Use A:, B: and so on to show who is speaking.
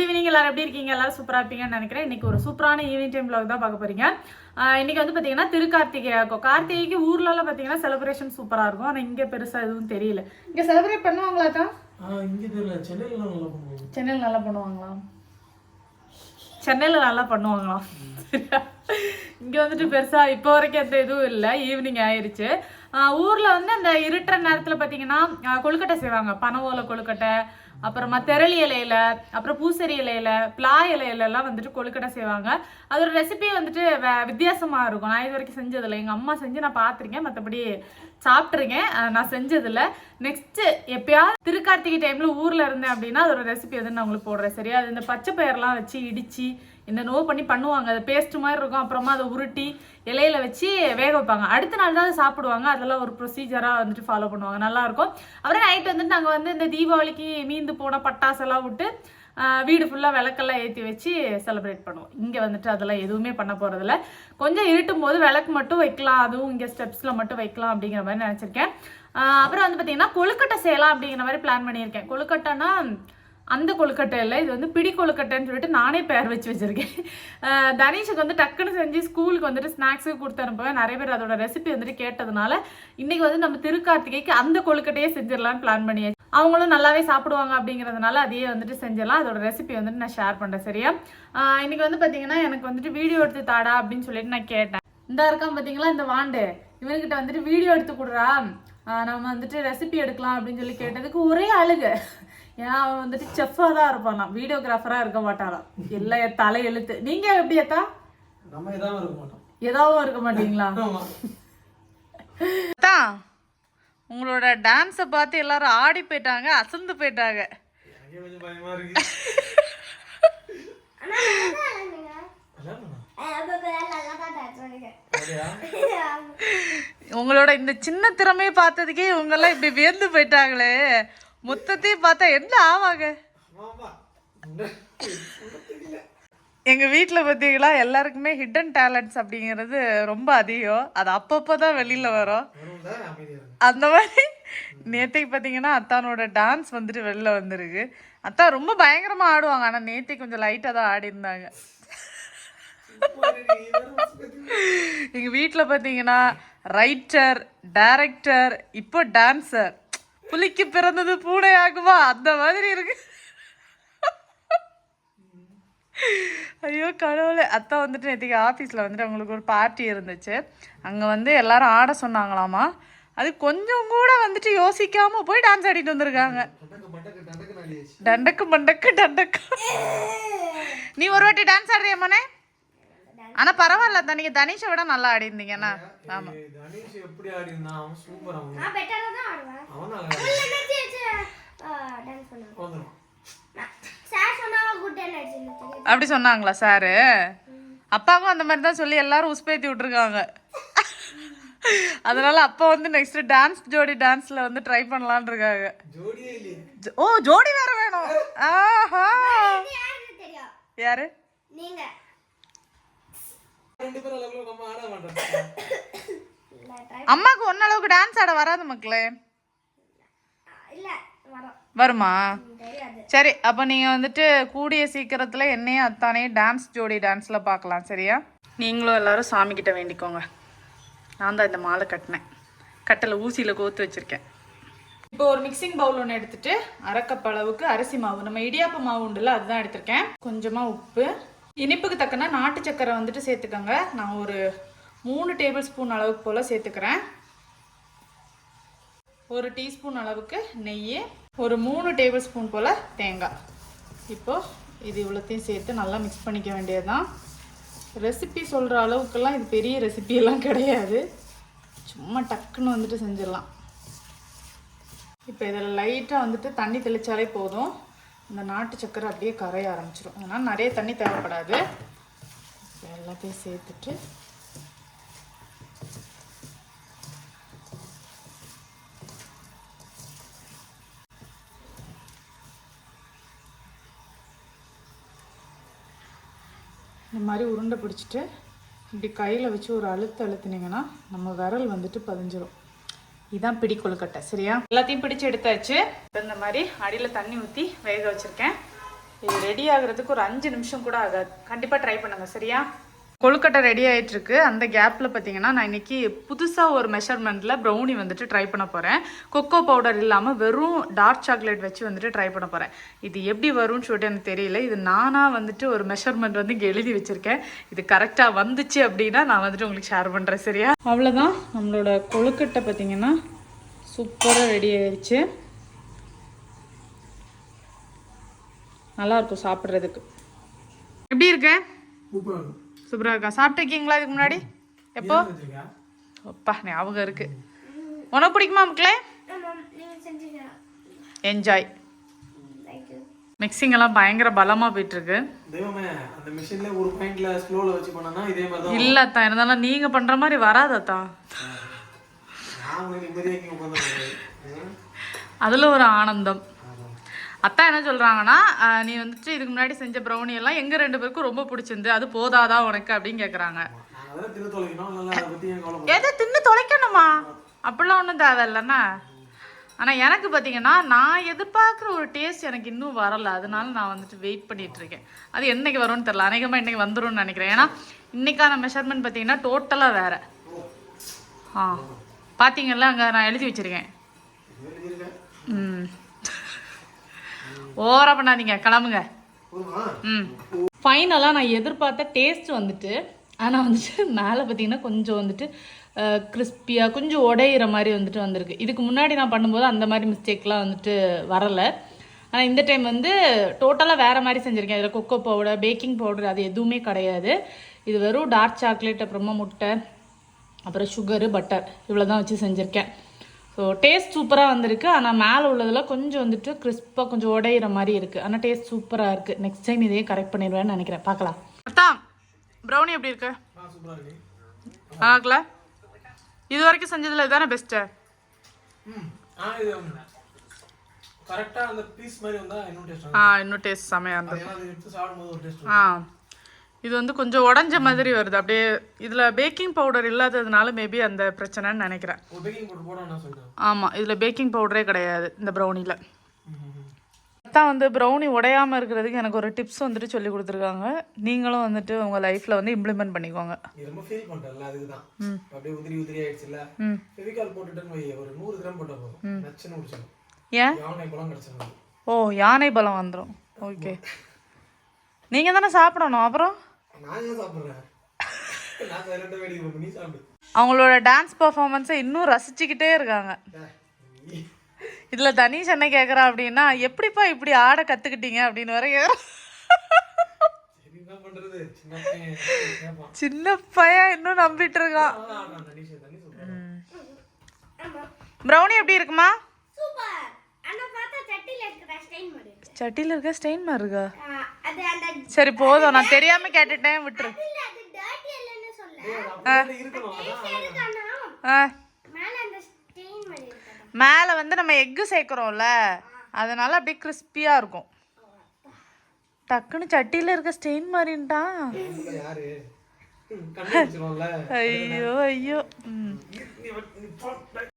A: Good evening எல்லாரும் எப்படி இருக்கீங்க? எல்லாரும் சூப்பராக இருப்பீங்கன்னு நினைக்கிறேன். இன்னைக்கு ஒரு சூப்பரான ஈவினிங் டைம் vlog தான் பார்க்க போறீங்க. இன்னைக்கு வந்து பார்த்தீங்கன்னா திருக்கார்த்திகையா இருக்கும் கார்த்திகைக்கு ஊர்லலாம் பார்த்தீங்கன்னா செலிப்ரேஷன் சூப்பராக இருக்கும். ஆனால் இங்கே பெருசாக எதுவும் தெரியல. இங்கே செலிப்ரேட் பண்ணுவாங்களா தான்
B: சென்னையில நல்லா
A: பண்ணுவாங்களா? சென்னையில் நல்லா பண்ணுவாங்களாம் சரியா இங்கே வந்துட்டு பெருசாக இப்போ வரைக்கும் எந்த இதுவும் இல்லை. ஈவினிங் ஆயிருச்சு. ஆஹ் ஊர்ல வந்து அந்த இருட்டுற நேரத்தில் பார்த்தீங்கன்னா கொழுக்கட்டை செய்வாங்க. பனை ஓலை கொழுக்கட்டை அப்புறமா தெரளி இலையில அப்புறம் பூசரி இலையில பிளா இலையில எல்லாம் வந்துட்டு கொழுக்கட்டை செய்வாங்க. அதோட ரெசிபி வந்துட்டு வே- வித்தியாசமா இருக்கும். நான் இது வரைக்கும் செஞ்சதில்லை. எங்க அம்மா செஞ்சு நான் பார்த்துருக்கேன் மற்றபடி சாப்பிட்ருக்கேன் நான் செஞ்சதில்ல. நெக்ஸ்ட்டு எப்பயாவது திருக்கார்த்திகை டைமில் ஊரில் இருந்தேன் அப்படின்னா அதோட ரெசிபி வந்து நான் உங்களுக்கு போடுறேன். சரியா? அது இந்த பச்சை பயிரெலாம் வச்சு இடித்து இந்த நோ பண்ணி பண்ணுவாங்க. அது பேஸ்ட் மாதிரி இருக்கும். அப்புறமா அதை உருட்டி இலையில வச்சு வேக வைப்பாங்க. அடுத்த நாள் தான் அதை சாப்பிடுவாங்க. அதெல்லாம் ஒரு ப்ரொசீஜராக வந்துட்டு ஃபாலோ பண்ணுவாங்க. நல்லா இருக்கும் அப்புறம் நைட் வந்துட்டு நாங்கள் வந்து இந்த தீபாவளிக்கு மீந்து போன பட்டாசெல்லாம் விட்டு வீடு ஃபுல்லாக விளக்கெல்லாம் ஏற்றி வச்சு செலிப்ரேட் பண்ணுவோம். இங்கே வந்துட்டு அதெல்லாம் எதுவுமே பண்ண போகிறதில்ல கொஞ்சம் இருட்டும் போது விளக்கு மட்டும் வைக்கலாம். அதுவும் இங்கே ஸ்டெப்ஸில் மட்டும் வைக்கலாம் அப்படிங்கிற மாதிரி நினச்சிருக்கேன். அப்புறம் வந்து பார்த்தீங்கன்னா கொழுக்கட்டை செய்யலாம் அப்படிங்கிற மாதிரி பிளான் பண்ணியிருக்கேன். கொழுக்கட்டைன்னா அந்த கொழுக்கட்டை இல்லை இது வந்து பிடி கொழுக்கட்டைன்னு சொல்லிட்டு நானே பேர் வச்சு வச்சிருக்கேன். தனீஷுக்கு வந்து டக்குன்னு செஞ்சு ஸ்கூலுக்கு வந்துட்டு ஸ்நாக்ஸுக்கு கொடுத்து அனுப்புவேன். நிறைய பேர் அதோட ரெசிபி வந்துட்டு கேட்டதுனால இன்னைக்கு வந்து நம்ம திருக்கார்த்திகைக்கு அந்த கொழுக்கட்டையே செஞ்சிடலாம்னு பிளான் பண்ணியாச்சு. அவங்களும் நல்லாவே சாப்பிடுவாங்க அப்படிங்கிறதுனால அதையே வந்துட்டு செஞ்சிடலாம். அதோட ரெசிபி வந்துட்டு நான் ஷேர் பண்ணுறேன் சரியா? இன்றைக்கி இன்னைக்கு வந்து பார்த்திங்கன்னா எனக்கு வந்துட்டு வீடியோ எடுத்து தாடா அப்படின்னு சொல்லிட்டு நான் கேட்டேன். இந்த இருக்கான் பார்த்தீங்களா இந்த வாண்டு? இவன்கிட்ட வந்துட்டு வீடியோ எடுத்து கொடுறா. ஆஹ் நம்ம வந்துட்டு ரெசிபி எடுக்கலாம் அப்படின்னு சொல்லி கேட்டதுக்கு ஒரே அழுகு. ஏன்னா அவன் வந்துட்டு செஃப்பாக தான் இருப்பானா. வீடியோகிராஃபராக இருக்க மாட்டானாம் எல்லாம் என் தலை எழுத்து. நீங்கள் எப்படி அக்கா?
B: நம்ம இதாம இருக்க மாட்டோம்.
A: ஏதாவது இருக்க மாட்டீங்களா? அத்தா உங்களோட டான்ஸை பார்த்து எல்லாரும் ஆடி போயிட்டாங்க அசந்து போயிட்டாங்க? உங்களோட இந்த சின்ன திறமையை பார்த்ததுக்கே இவங்கெல்லாம் இப்படி வியந்து போயிட்டாங்களே. மொத்தத்தையும் பார்த்தா என்ன ஆவாங்க
B: ஆமா, ஆமா. இந்த- தெரியல.
A: எங்க வீட்டில் பார்த்தீங்களா எல்லாருக்குமே ஹிடன் டேலண்ட்ஸ் அப்படிங்கிறது ரொம்ப அதிகம் அது அப்பப்போ தான் வெளியில வரும். அந்த மாதிரி நேத்தைக்கு பார்த்தீங்கன்னா அத்தானோட டான்ஸ் வந்துட்டு வெளில வந்திருக்கு அத்தா ரொம்ப பயங்கரமா ஆடுவாங்க ஆனால் நேத்தைக்கு கொஞ்சம் லைட்டாக தான் ஆடி இருந்தாங்க
B: சும்மா இருங்க, நீ வேற ஒரு சுத்தி-
A: எங்க வீட்டில் பார்த்தீங்கன்னா ரைட்டர் டைரக்டர் இப்போ டான்சர் புலிக்கு பிறந்தது பூனை ஆகுமா அந்த மாதிரி இருக்கு. ஐயோ கடவுளே. அத்தா வந்துட்டு நேற்றுக்கு ஆஃபீஸில் வந்துட்டு அவங்களுக்கு ஒரு பார்ட்டி இருந்துச்சு. அங்கே வந்து எல்லாரும் ஆட சொன்னாங்களாமா. அது கொஞ்சம் கூட வந்துட்டு யோசிக்காம போய் டான்ஸ் ஆடிட்டு வந்திருக்காங்க.
B: டண்டக்கு, மண்டக்கு, டண்டக்கு
A: நீ ஒரு வாட்டி டான்ஸ் ஆடுறியா மனே? ஆனா பரவாயில்ல தான் நீங்க தனிஷை விட நல்லா ஆடி இருந்தீங்கண்ணா ஆமா
B: ஏய், தனுஷ் எப்படி ஆடி இருந்தான்? அவன் சூப்பர் அவன்.
C: நான் பெட்டரா தான் ஆடுவேன்.
B: அவன் நல்லா
C: full energy வச்சு டான்ஸ் பண்ணுவேன்.
B: வந்துருவான்.
C: சார் சொன்னா குட் எனர்ஜி தெரியும்
A: அப்படி சொன்னாங்களா சாரு அப்பாவும் அந்த மாதிரி தான் சொல்லி எல்லாரும் உஸ்பேத்தி விட்டுருக்காங்க. அதனால அப்பா வந்து நெக்ஸ்ட் டான்ஸ் ஜோடி டான்ஸ்ல வந்து ட்ரை பண்ணலாம்னு இருக்காங்க ஓ ஜோடி வேற வேணும். ஆஹா. யாரு?
C: நீங்க
B: ரெண்டு பேரும் அளவுல நம்ம ஆட மாட்டோம்.
C: இல்ல ட்ரை
A: அம்மாக்கு ஒன்ன அளவுக்கு டான்ஸ் ஆட வராது மக்களே.
C: இல்ல வரோம்.
A: சரி அப்போ நீங்கள் வந்துட்டு கூடிய சீக்கிரத்தில் என்னையும் அத்தானையும் டான்ஸ் ஜோடி டான்ஸில் பார்க்கலாம் சரியா? நீங்களும் எல்லாரும் சாமி கிட்ட வேண்டிக்கோங்க. நான் தான் இந்த மாலை கட்டினேன். கட்டலை ஊசியில் கோத்து வச்சுருக்கேன். இப்போ ஒரு மிக்சிங் பவுல் ஒன்று எடுத்துட்டு அரை கப் அளவுக்கு அரிசி மாவு நம்ம இடியாப்ப மாவு உண்டுல அதுதான் எடுத்திருக்கேன். கொஞ்சமாக உப்பு இனிப்புக்கு தக்கன நாட்டு சக்கரை வந்துட்டு சேர்த்துக்கோங்க. நான் ஒரு மூணு டேபிள் ஸ்பூன் அளவுக்கு போல் சேர்த்துக்கிறேன். ஒரு டீஸ்பூன் அளவுக்கு நெய் ஒரு மூணு டேபிள் ஸ்பூன் போல் தேங்காய். இப்போது இது இவ்வளோத்தையும் சேர்த்து நல்லா மிக்ஸ் பண்ணிக்க வேண்டியதுதான். ரெசிபி சொல்கிற அளவுக்கெல்லாம் இது பெரிய ரெசிபியெல்லாம் கிடையாது. சும்மா டக்குன்னு வந்துட்டு செஞ்சிடலாம். இப்போ இதில் லைட்டாக வந்துட்டு தண்ணி தெளித்தாலே போதும். இந்த நாட்டு சக்கரை அப்படியே கரைய ஆரம்பிச்சிடும் அதனால் நிறைய தண்ணி தேவைப்படாது. எல்லாத்தையும் சேர்த்துட்டு. இந்த மாதிரி உருண்டை பிடிச்சிட்டு இப்படி கையில் வச்சு ஒரு அழுத்து அழுத்துனீங்கன்னா நம்ம விரல் வந்துட்டு பதிஞ்சிரும். இதான் பிடி கொழுக்கட்டை சரியா? எல்லாத்தையும் பிடிச்சு எடுத்தாச்சு. இப்ப இந்த மாதிரி அடியில் தண்ணி ஊற்றி வேக வச்சுருக்கேன். இது ரெடி ஆகிறதுக்கு ஒரு அஞ்சு நிமிஷம் கூட ஆகாது. கண்டிப்பாக ட்ரை பண்ணுங்க சரியா? கொழுக்கட்டை ரெடி ஆகிட்டுருக்கு அந்த கேப்பில் பார்த்தீங்கன்னா நான் இன்னைக்கு புதுசாக ஒரு மெஷர்மெண்ட்டில் ப்ரௌனி வந்துட்டு ட்ரை பண்ண போகிறேன் கொக்கோ பவுடர் இல்லாமல் வெறும் டார்க் சாக்லேட் வச்சு வந்துட்டு ட்ரை பண்ண போகிறேன் இது எப்படி வரும்னு சொல்லிட்டு எனக்கு தெரியல. இது நானாக வந்துட்டு ஒரு மெஷர்மெண்ட் வந்து இங்கே எழுதி வச்சுருக்கேன். இது கரெக்டாக வந்துச்சு அப்படின்னா நான் வந்துட்டு உங்களுக்கு ஷேர் பண்ணுறேன் சரியா? அவ்வளோதான் நம்மளோட கொழுக்கட்டை பார்த்தீங்கன்னா சூப்பராக ரெடி ஆயிடுச்சு நல்லாயிருக்கும் சாப்பிட்றதுக்கு. எப்படி
B: இருக்கேன் இருக்கும்
A: சூப்பராக இருக்கா? சாப்பிட்டுருக்கீங்களா இதுக்கு முன்னாடி? எப்போ? அப்பா ஞாபகம் இருக்கு. உனக்கு பிடிக்குமா மக்களே? என்ஜாய் மிக்சிங் எல்லாம் பயங்கர பலமா போயிட்டு இருக்கு இல்ல அத்தா. இருந்தாலும் நீங்க பண்ற மாதிரி
B: இங்க உட்காந்து
A: அதுல ஒரு ஆனந்தம். அத்தா என்ன சொல்றாங்கன்னா ஆஹ், நீ வந்துட்டு இதுக்கு முன்னாடி செஞ்ச ப்ரௌனி எல்லாம் எங்க ரெண்டு பேருக்கும் ரொம்ப பிடிச்சிருந்து அது போதாதா உனக்கு? அப்படின்னு
B: கவலைப்பட
A: எதை தின்னு தொலைக்கணுமா? அப்படிலாம் ஒன்றும் தேவையில்லைண்ணா. ஆனால் எனக்கு பார்த்தீங்கன்னா நான் எதிர்பார்க்குற ஒரு டேஸ்ட் எனக்கு இன்னும் வரல. அதனால நான் வந்துட்டு வெயிட் பண்ணிட்டு இருக்கேன். அது என்னைக்கு வரும்னு தெரில அநேகமாக இன்னைக்கு வந்துரும்னு நினைக்கிறேன். ஏன்னா இன்னைக்கான மெஷர்மெண்ட் பார்த்தீங்கன்னா டோட்டலாக வேற. ஆ. பார்த்தீங்கல்ல அங்கே நான் எழுதி வச்சிருக்கேன்
B: இருக்கேன்
A: ம் ஓவரா பண்ணாதீங்க கிளம்புங்க. ம். ஃபைனலாக நான் எதிர்பார்த்த டேஸ்ட் வந்துட்டு ஆனால் வந்துட்டு மேலே பார்த்தீங்கன்னா கொஞ்சம் வந்துட்டு கிறிஸ்பியாக கொஞ்சம் உடையிற மாதிரி வந்துட்டு வந்திருக்கு. இதுக்கு முன்னாடி நான் பண்ணும்போது அந்த மாதிரி மிஸ்டேக்லாம் வந்துட்டு வரலை. ஆனால் இந்த டைம் வந்து டோட்டலாக வேறு மாதிரி செஞ்சுருக்கேன். இதில் கொக்கோ பவுடர் பேக்கிங் பவுடர் அது எதுவுமே கிடையாது. இது வெறும் டார்க் சாக்லேட் அப்புறமா முட்டை அப்புறம் சுகரு பட்டர் இவ்வளோ தான் வச்சு செஞ்சுருக்கேன். ஸோ டேஸ்ட் சூப்பராக வந்திருக்கு. ஆனால் மேலே உள்ளதில் கொஞ்சம் வந்துட்டு கிறிஸ்பாக கொஞ்சம் உடையிற மாதிரி இருக்குது ஆனால் டேஸ்ட் சூப்பராக இருக்குது நெக்ஸ்ட் டைம் இதையே கரெக்ட் பண்ணிடுவேன்னு நினைக்கிறேன். பார்க்கலாம். அத்தா ப்ரௌனி எப்படி இருக்கு? இருக்குல்ல இது வரைக்கும் செஞ்சதில் இதுதானே பெஸ்ட்டு
B: ம் ஆ இது கரெக்டா அந்த பீஸ் மாதிரி வந்தா இன்னும் டேஸ்ட்
A: ஆ இன்னும் டேஸ்ட் செமையாக இருந்தது. ஆ. இது வந்து கொஞ்சம் உடஞ்ச மாதிரி வருது. அப்படியே இதில் பேக்கிங் பவுடர் இல்லாததுனால மேபி அந்த பிரச்சனைன்னு நினைக்கிறேன். ஆமாம் இதில் பேக்கிங் பவுடரே கிடையாது இந்த ப்ரௌனியில். தான் வந்து ப்ரௌனி உடையாமல் இருக்கிறதுக்கு எனக்கு ஒரு டிப்ஸ் வந்துட்டு சொல்லி கொடுத்துருக்காங்க. நீங்களும் வந்துட்டு உங்கள் லைஃப்பில் வந்து இம்ப்ளிமெண்ட் பண்ணிக்கோங்க.
B: ரொம்ப ஃபீல் பண்றல அதுக்கு தான் அப்படியே உதிரி உதிரி ஆயிடுச்சுல
A: ம்.
B: ஃபெவிகால் போட்டுட்டேன்னு வை ஒரு நூறு கிராம் போட்டா போதும். நச்சுன்னு முடிச்சிடும்
A: ஏன்?
B: யானை பழம் கிடைச்சிடும்
A: ஓ யானை பலம் வந்துடும் ஓகே. நீங்கள் தானே சாப்பிடணும் அப்புறம்? அவங்களோட டான்ஸ் பர்ஃபார்மன்ஸை இன்னும் ரசிச்சுக்கிட்டே இருக்காங்க. இதில் தனீஷ் என்ன கேட்குறா அப்படின்னா எப்படிப்பா இப்படி ஆட கற்றுக்கிட்டீங்க அப்படின்னு வர கேட்குறான்
B: சரி என்ன பண்றது? சின்ன பையன்
A: இன்னும் நம்பிட்டு இருக்கான். ப்ரௌனி எப்படி இருக்குமா?
C: சூப்பர். ஆனால் பார்த்தா சட்டியில்
A: இருக்க ஸ்டெயின் மாதிரி இருக்கா
C: ஆ, அது அந்த
A: சரி போதும் நான் தெரியாமல் கேட்டுட்டேன் விட்டுரு
C: மேல அந்த ஸ்டெயின் மாதிரி இருக்கா
A: மேலே வந்து நம்ம எக்கு சேர்க்குறோம்ல அதனால அப்படியே கிறிஸ்பியாக இருக்கும் டக்குன்னு சட்டியில் இருக்க ஸ்டெயின் மாதிரின்ட்டான்
B: உள்ள யாரு ம், கண்டுபிடிச்சிருவோம்ல
A: ஐயோ ஐயோ.